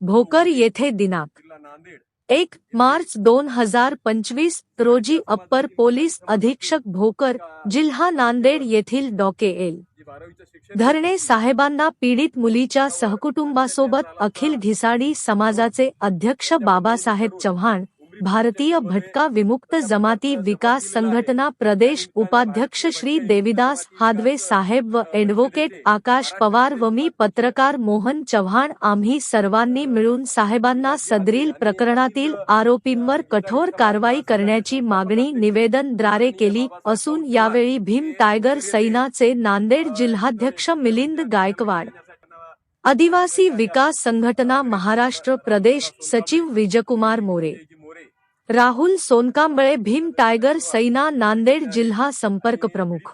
भोकर येथे दिनांक एक मार्च दोन हजार पंचवीस रोजी अप्पर पोलीस अधीक्षक भोकर जिल्हा नांदेड येथील डॉके एल. धरणे साहेबांना पीडित मुलीच्या सहकुटुंबासोबत अखिल घिसाडी समाजाचे अध्यक्ष बाबासाहेब चव्हाण भारतीय भटका विमुक्त जमाती विकास संघटना प्रदेश उपाध्यक्ष श्री देविदास हादवे साहेब व ॲडव्होकेट आकाश पवार व मी पत्रकार मोहन चव्हाण आम्ही सर्वांनी मिळून साहेबांना सदरील प्रकरणातील आरोपींवर कठोर कारवाई करण्याची मागणी निवेदनद्वारे केली असून यावेळी भीम टायगर सैनाचे नांदेड जिल्हाध्यक्ष मिलिंद गायकवाड. आदिवासी विकास संघटना महाराष्ट्र प्रदेश सचिव विजयकुमार मोरे. राहुल सोनकांबळे भीम टायगर सैना नांदेड जिल्हा संपर्क प्रमुख.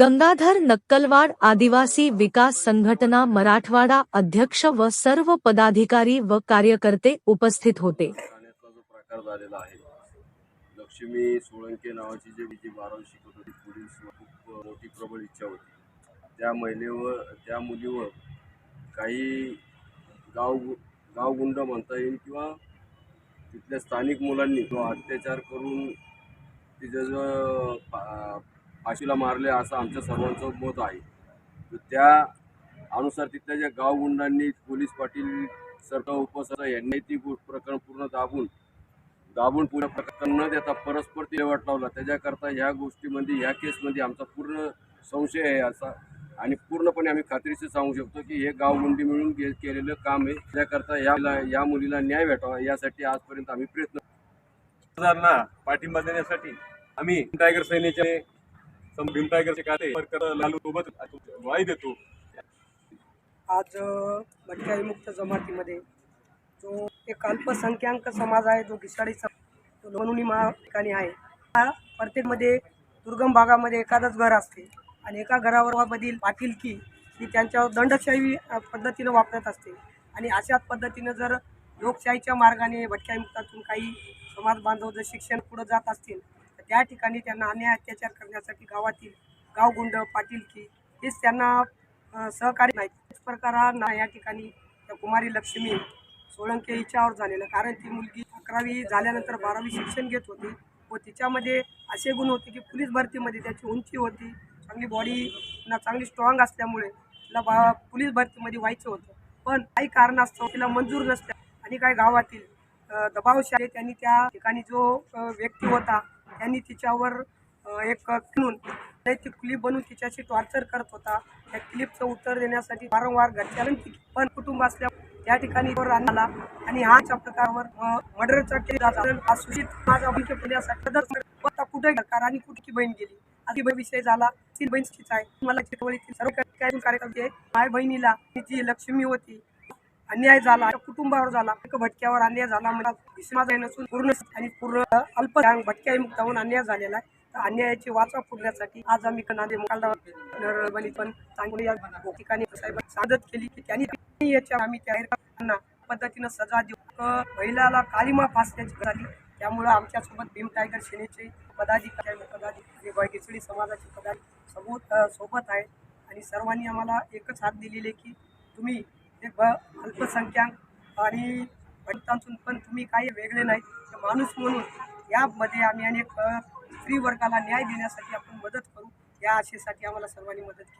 गंगाधर नक्कलवाड आदिवासी विकास संघटना मराठवाडा अध्यक्ष व सर्व पदाधिकारी व कार्यकर्ते उपस्थित होते. लक्ष्मी सोळंके नावाची जे जी बारावी शिकत होती पोलीस खूप मोठी प्रबळ इच्छा होती. त्या महिलेवर त्या मुलीवर काही गाव गावगुंड म्हणता येईल किंवा तिथल्या स्थानिक मुलांनी तो अत्याचार करून तिचं फाशीला मारले असं आमच्या सर्वांचं मत आहे. तर त्या अनुसार तिथल्या ज्या गावगुंडांनी पोलीस पाटील सरकार उपसर यांनी ती प्रकरण पूर्ण दाबून दाबून पुढे प्रकरण न देता परस्पर तिलेवाट लावला. त्याच्याकरता ह्या गोष्टीमध्ये ह्या केसमध्ये आमचा पूर्ण संशय आहे असा आणि पूर्णपणे आम्ही खात्रीशी सांगू शकतो की हे गावगुंडी मिळून के- केलेलं काम आहे. त्याकरता या या मुलीला न्याय भेटावा यासाठी आजपर्यंत आम्ही प्रयत्न पाठिंबा देण्यासाठी आम्ही भीम टायगर सेनेचे सम- भीम टायगरचे वर्कर लालू सोबत ग्वाही देतो. आज अ, भटक्या विमुक्त जमातीमध्ये जो एक अल्पसंख्याक समाज आहे जो घिसाडीचा तो लोणुनी मा ठिकाणी आहे हा प्रत्येकमध्ये दुर्गम भागामध्ये एखादंच घर असते. आणि एका घरावर मधील पाटीलकी ही त्यांच्यावर दंडशाही पद्धतीनं वापरत असते. आणि अशाच पद्धतीनं जर लोकशाहीच्या मार्गाने भटक्यामुक्तातून काही समाज बांधव जर शिक्षण पुढं जात असतील तर त्या ठिकाणी त्यांना अन्याय अत्याचार करण्यासाठी गावातील गावगुंड पाटीलकी हेच त्यांना सहकारी सहकार्य नाही. प्रकार हा ना या ठिकाणी त्या कुमारी लक्ष्मी सोळंके हिच्यावर झालेलं. कारण ती मुलगी अकरावी झाल्यानंतर बारावी शिक्षण घेत होती व तिच्यामध्ये असे गुण होते की पोलीस भरतीमध्ये त्याची उंची होती. चांगली बॉडी ना चांगली स्ट्रॉंग असल्यामुळे तिला बा पोलीस भरतीमध्ये व्हायचं होतं. पण काही कारणास्तव तिला मंजूर नसल्या आणि काही गावातील अ, दबावशाही त्यांनी त्या ठिकाणी जो व्यक्ती होता त्यांनी तिच्यावर एक म्हणून ती क्लिप बनवून तिच्याशी टॉर्चर करत होता. त्या क्लिपचं उत्तर देण्यासाठी वारंवार घरच्या पण कुटुंब असल्या त्या ठिकाणी वर आला आणि हाच्या प्रकारावर मर्डरचा केला जातो. हा सुशित माझा कुठे सरकार आणि कुठची बहीण गेली? आधी विषय झाला ती बहीण आहे. मला चित्रवळीतील सर्व कार्यकर्ते माय बहिणीला जी लक्ष्मी होती अन्याय झाला कुटुंबावर झाला भटक्यावर अन्याय झाला मला समाज नसून पूर्ण आणि पूर्ण अल्प भटक्या मुक्त होऊन अन्याय झालेला आहे. तर अन्यायाची वाचा फोडण्यासाठी आज आम्ही नांदे मुकालदार पण चांगली या ठिकाणी साहेबांनी केली की त्यांनी याच्या आम्ही त्या पद्धतीनं सजा देऊ. महिलाला कालिमा फासण्याची झाली. त्यामुळं आमच्यासोबत भीम टायगर सेनेचे पदाधिकारी पदाधिकारी वैगिसडी समाजाचे पदाधिकारी सोबत सोबत आहेत. आणि सर्वांनी आम्हाला एकच हात दिलेले की तुम्ही एक ब अल्पसंख्याक आणि पंडितांतून पण तुम्ही काही वेगळे नाही तर माणूस म्हणून यामध्ये आम्ही अनेक स्त्री वर्गाला न्याय देण्यासाठी आपण मदत करू या आशेसाठी आम्हाला सर्वांनी मदत केली.